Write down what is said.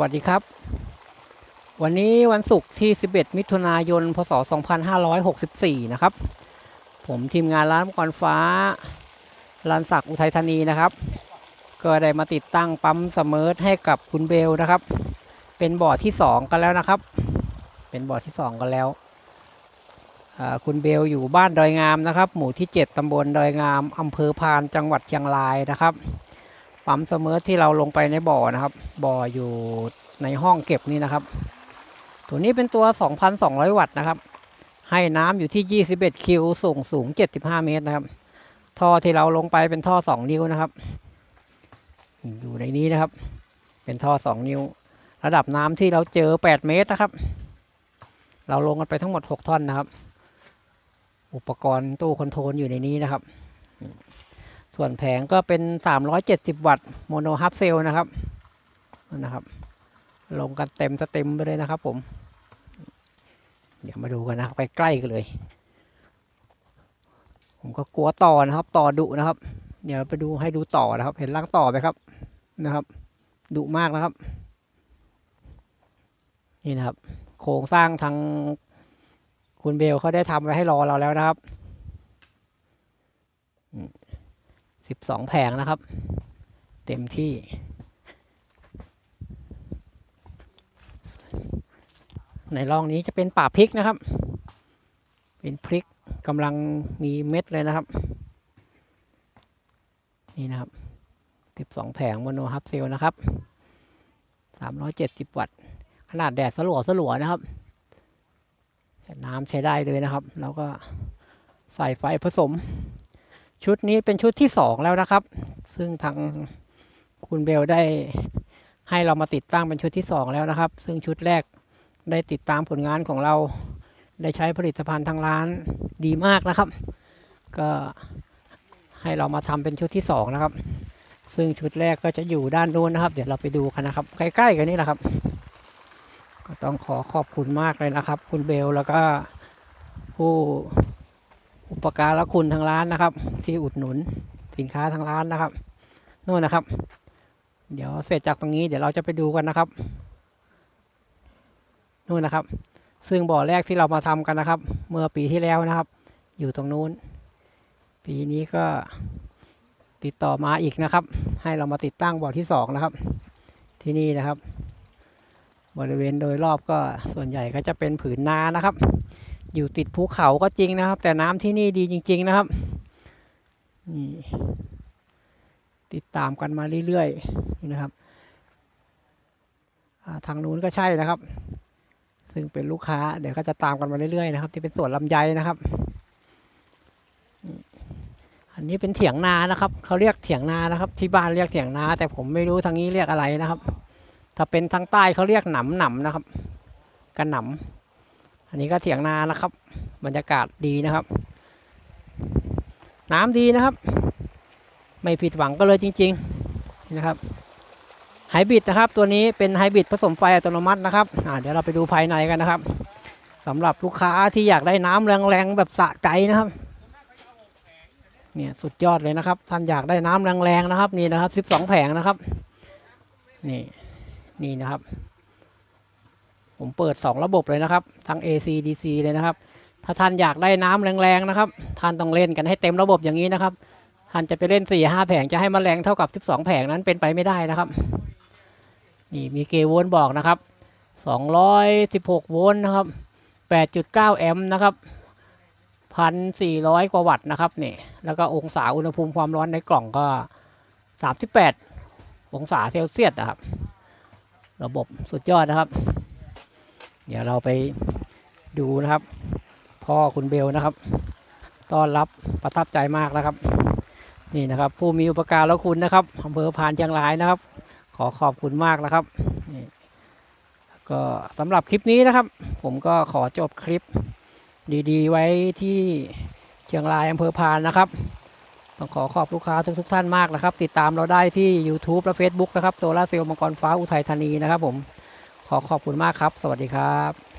วัสดีครับ วันนี้วันศุกร์ที่ 11 มิถุนายน พศ 2564 นะครับ ผมทีมงานร้านมังกรฟ้ารันศักดิ์อุทัยธานีนะครับ ก็ได้มาติดตั้งปั๊มเสมอให้กับคุณเบลนะครับ เป็นบ่อที่ 2 กันแล้วนะครับ เป็นบ่อที่ 2 กันแล้วคุณเบลอยู่บ้านดอยงามนะครับ หมู่ที่ 7ตำบลดอยงามอำเภอพานจังหวัดเชียงรายนะครับ ปั๊มเสมอที่เราลงไปในบ่อนะครับ บ่ออยู่ในห้องเก็บนี่นะครับ ตัวนี้เป็นตัว 2,200 วัตต์นะครับ ให้น้ำอยู่ที่ 21 คิวสูงสูง 75 เมตรนะครับ ท่อที่เราลงไปเป็นท่อ 2 นิ้วนะครับ อยู่ในนี้นะครับ เป็นท่อ 2 นิ้ว ระดับน้ำที่เราเจอ 8 เมตรนะครับ เราลงกันไปทั้งหมด 6 ท่อนนะครับ อุปกรณ์ตู้คอนโทรลอยู่ในนี้นะครับ ส่วนแผงก็เป็น 370 วัตต์โมโนฮับเซลนะครับนะครับ ลงกันเต็มสเต็มไปเลยนะครับผม เดี๋ยวมาดูกันนะครับใกล้กันเลย ผมก็กลัวต่อนะครับ ต่อดุนะครับ เดี๋ยวไปดูให้ดูต่อนะครับ เห็นร่างต่อไหมครับนะครับดุมากนะครับ นี่นะครับ โครงสร้างทางคุณเบลเขาได้ทำไว้ให้รอเราแล้วนะครับ สิบสองแผงนะครับ เต็มที่ ในร่องนี้จะเป็นป่าพริกนะครับ เป็นพริกกำลังมีเม็ดเลยนะครับ นี่นะครับสิบสองแผงโมโนฮับเซลนะครับสามร้อยเจ็ดสิบวัตต์ ขนาดแดดสลัวสลัวนะครับ น้ำใช้ได้เลยนะครับ แล้วก็ใส่ไฟผสม ชุดนี้เป็นชุดที่สองแล้วนะครับ ซึ่งทางคุณเบลได้ให้เรามาติดตั้งเป็นชุดที่สองแล้วนะครับ ซึ่งชุดแรกได้ติดตามผลงานของเรา ได้ใช้ผลิตภัณฑ์ทางร้านดีมากนะครับ ก็ให้เรามาทำเป็นชุดที่สองนะครับ ซึ่งชุดแรกก็จะอยู่ด้านนู้นนะครับ เดี๋ยวเราไปดูกันนะครับ ใกล้ๆกันนี่แหละครับ ก็ต้องขอขอบคุณมากเลยนะครับ คุณเบลแล้วก็ผู้ อุปการะคุณทางร้านนะครับ ที่อุดหนุนสินค้าทางร้านนะครับนู่นนะครับ เดี๋ยวเสร็จจากตรงนี้เดี๋ยวเราจะไปดูกันนะครับนู่นนะครับ ซึ่งบ่อแรกที่เรามาทำกันนะครับ เมื่อปีที่แล้วนะครับ อยู่ตรงนู้น ปีนี้ก็ติดต่อมาอีกนะครับ ให้เรามาติดตั้งบ่อที่สองนะครับ ที่นี่นะครับ บริเวณโดยรอบก็ส่วนใหญ่ก็จะเป็นผืนนานะครับ อยู่ติดภูเขาก็จริงนะครับ แต่น้ำที่นี่ดีจริง ๆนะครับนี่ติดตามกันมาเรื่อยๆนี่นะครับทางนู้นก็ใช่นะครับ ซึ่งเป็นลูกค้าเดี๋ยวก็จะตามกันมาเรื่อยๆนะครับ ที่เป็นสวนลำไยนะครับ อันนี้เป็นเถียงนานะครับเขาเรียกเถียงนานะครับ ที่บ้านเรียกเถียงนา แต่ผมไม่รู้ทางนี้เรียกอะไรนะครับ ถ้าเป็นทางใต้เขาเรียกหนำหนำนะครับกันหนำ อันนี้ก็เถียงนานะครับ บรรยากาศดีนะครับ น้ำดีนะครับ ไม่ผิดหวังก็เลยจริงๆนะครับไฮบริดนะครับ ตัวนี้เป็นไฮบริดผสมไฟอัตโนมัตินะครับเดี๋ยวเราไปดูภายในกันนะครับสำหรับลูกค้าที่อยากได้น้ำแรงๆแบบสะใจนะครับเนี่ยสุดยอดเลยนะครับ ท่านอยากได้น้ำแรงๆนะครับ นี่นะครับสิบสองแผงนะครับ นี่นี่นะครับ ผมเปิด 2 ระบบเลยนะครับ ทั้ง AC DC เลยนะครับ ถ้าท่านอยากได้น้ำแรงๆนะครับ ท่านต้องเล่นกันให้เต็มระบบอย่างนี้นะครับ ท่านจะไปเล่น4ี่ห้าแผงจะให้มันแรงเท่ากับ 12 แผงนั้นเป็นไปไม่ได้นะครับ นี่มีเกโวลต์บอกนะครับ 216 โวลต์นะครับ 8.9 แอมป์นะครับ 1,400 กว่าวัตต์นะครับนี่ แล้วก็องศาอุณหภูมิความร้อนในกล่องก็ 38 องศาเซลเซียสนะครับ ระบบสุดยอดนะครับ เดี๋ยวเราไปดูนะครับ พ่อคุณเบลนะครับต้อนรับประทับใจมากนะครับ นี่นะครับ ผู้มีอุปการะคุณนะครับอำเภอพานเชียงรายนะครับ ขอขอบคุณมากนะครับนี่ก็สำหรับคลิปนี้นะครับ ผมก็ขอจบคลิปดีๆ ไว้ที่เชียงรายอำเภอพานนะครับต้องขอขอบลูกค้าทุกๆท่านมากนะครับ ติดตามเราได้ที่ YouTube และ Facebook นะครับโซล่าเซลล์มังกรฟ้าอุทัยธานีนะครับผม ขอขอบคุณมากครับ สวัสดีครับ